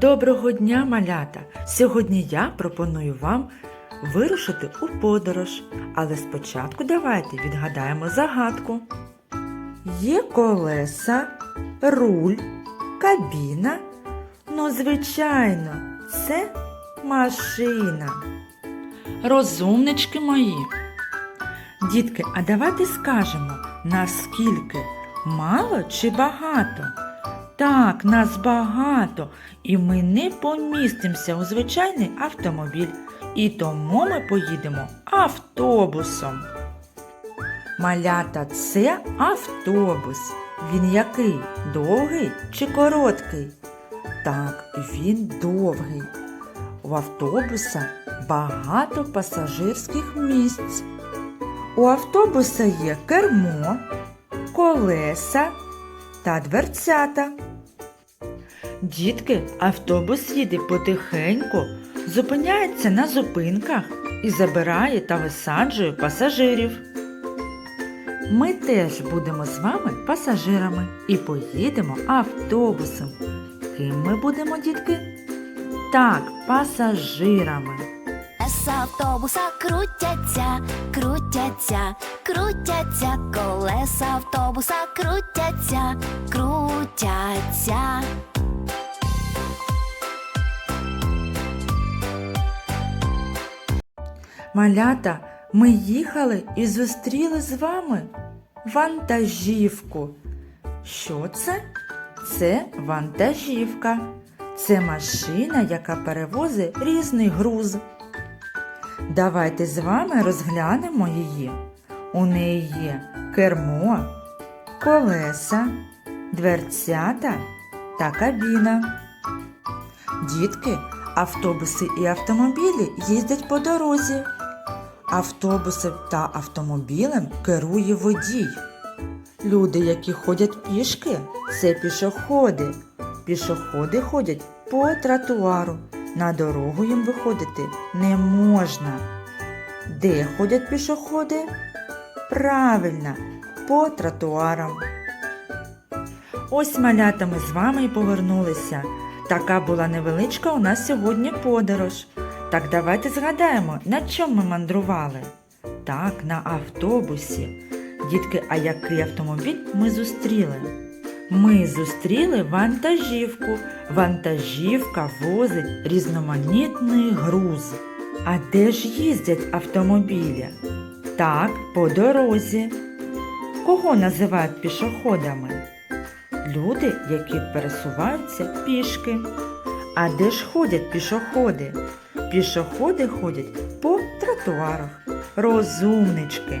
Доброго дня, малята! Сьогодні я пропоную вам вирушити у подорож, але спочатку давайте відгадаємо загадку. Є колеса, руль, кабіна. Ну, звичайно, це машина. Розумнички мої. Дітки, а давайте скажемо, наскільки мало чи багато? Так, нас багато, і ми не помістимося у звичайний автомобіль, і тому ми поїдемо автобусом. Малята, це автобус. Він який? Довгий чи короткий? Так, він довгий. У автобуса багато пасажирських місць. У автобуса є кермо, колеса та дверцята. Дітки, автобус їде потихеньку, зупиняється на зупинках і забирає та висаджує пасажирів. Ми теж будемо з вами пасажирами і поїдемо автобусом. Ким ми будемо, дітки? Так, пасажирами. Колеса автобуса крутяться, крутяться, крутяться, колеса автобуса крутяться, крутяться. Малята, ми їхали і зустріли з вами вантажівку. Що це? Це вантажівка. Це машина, яка перевозить різний груз. Давайте з вами розглянемо її. У неї є кермо, колеса, дверцята та кабіна. Дітки, автобуси і автомобілі їздять по дорозі. Автобусом та автомобілем керує водій. Люди, які ходять пішки, це пішоходи. Пішоходи ходять по тротуару. На дорогу їм виходити не можна. Де ходять пішоходи? Правильно, по тротуарам. Ось малята ми з вами і повернулися. Така була невеличка у нас сьогодні подорож. Так давайте згадаємо, на чому ми мандрували. Так, на автобусі. Дітки, а який автомобіль ми зустріли? Ми зустріли вантажівку. Вантажівка возить різноманітний груз. А де ж їздять автомобілі? Так, по дорозі. Кого називають пішоходами? Люди, які пересуваються пішки. А де ж ходять пішоходи? Пішоходи ходять по тротуарах. Розумнички.